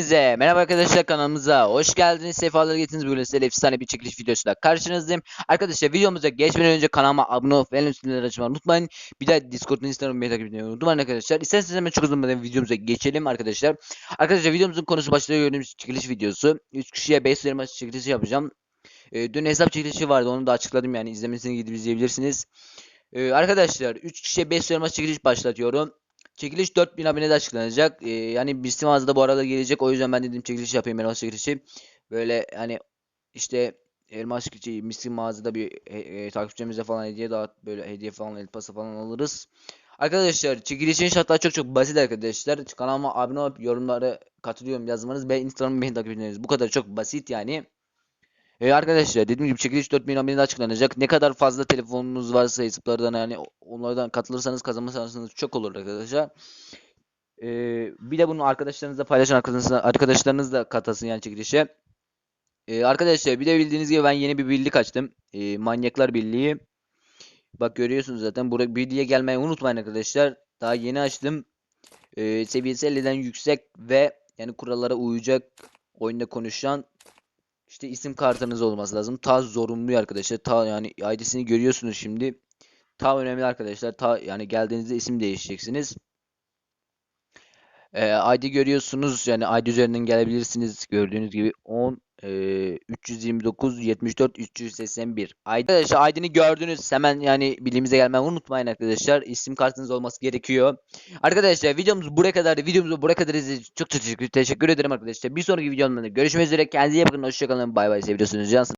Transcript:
Hepinize merhaba arkadaşlar kanalımıza hoş geldiniz. Sefalar getirdiniz. Bugün sizlerle efsane bir çekiliş videosuyla karşınızdayım. Arkadaşlar videomuza geçmeden önce kanalıma abone olup benim üstünleri açmayı unutmayın. Bir de Discord'un Instagram'ı takip etmeyi unutmayın arkadaşlar. İsterseniz hemen çok uzunmadan videomuza geçelim arkadaşlar. Arkadaşlar videomuzun konusu başta gördüğümüz çekiliş videosu. 3 kişiye 5 lira çekilişi yapacağım. Ee, dün hesap çekilişi vardı onu da açıkladım yani izlemesini gidip izleyebilirsiniz. Ee, arkadaşlar 3 kişiye 5 lira çekiliş başlatıyorum. Çekiliş 4000 abonede açıklanacak. Ee, yani bizim mağazada bu arada gelecek. O yüzden ben dedim çekiliş yapayım elmas çekilişi. Böyle hani işte elmas çekilişi bizim mağazada bir e, e, takipçimize falan hediye dağıt böyle hediye falan el pası falan alırız. Arkadaşlar çekilişin şartları çok çok basit arkadaşlar. Kanalıma abone olup yorumlara katılıyorum yazmanız ve Instagram'ı beni takip etmeniz. Bu kadar çok basit yani. E arkadaşlar dediğim gibi çekiliş 4000 abonede açıklanacak. Ne kadar fazla telefonunuz varsa hesaplardan yani onlardan katılırsanız kazanma şansınız çok olur arkadaşlar. E, bir de bunu arkadaşlarınızla paylaşın arkadaşlarınızla, arkadaşlarınız da katılsın yani çekilişe. E, arkadaşlar bir de bildiğiniz gibi ben yeni bir birlik açtım. E, Manyaklar Birliği. Bak görüyorsunuz zaten. Buraya birliğe gelmeyi unutmayın arkadaşlar. Daha yeni açtım. E, seviyesi 50'den yüksek ve yani kurallara uyacak oyunda konuşan işte isim kartınız olması lazım. Ta zorunlu arkadaşlar. Ta yani ID'sini görüyorsunuz şimdi. Ta önemli arkadaşlar. Ta yani geldiğinizde isim değişeceksiniz. Ee, ID görüyorsunuz. Yani ID üzerinden gelebilirsiniz. Gördüğünüz gibi 10 e, 329 74 381. Arkadaşlar ID'ni gördünüz. Hemen yani bilimize gelmeyi unutmayın arkadaşlar. İsim kartınız olması gerekiyor. Arkadaşlar videomuz buraya kadar. Videomuzu buraya kadar izlediğiniz çok teşekkür, teşekkür ederim arkadaşlar. Bir sonraki videomda görüşmek üzere. Kendinize iyi bakın. Hoşçakalın. Bay bay. Seviyorsunuz. Cansın.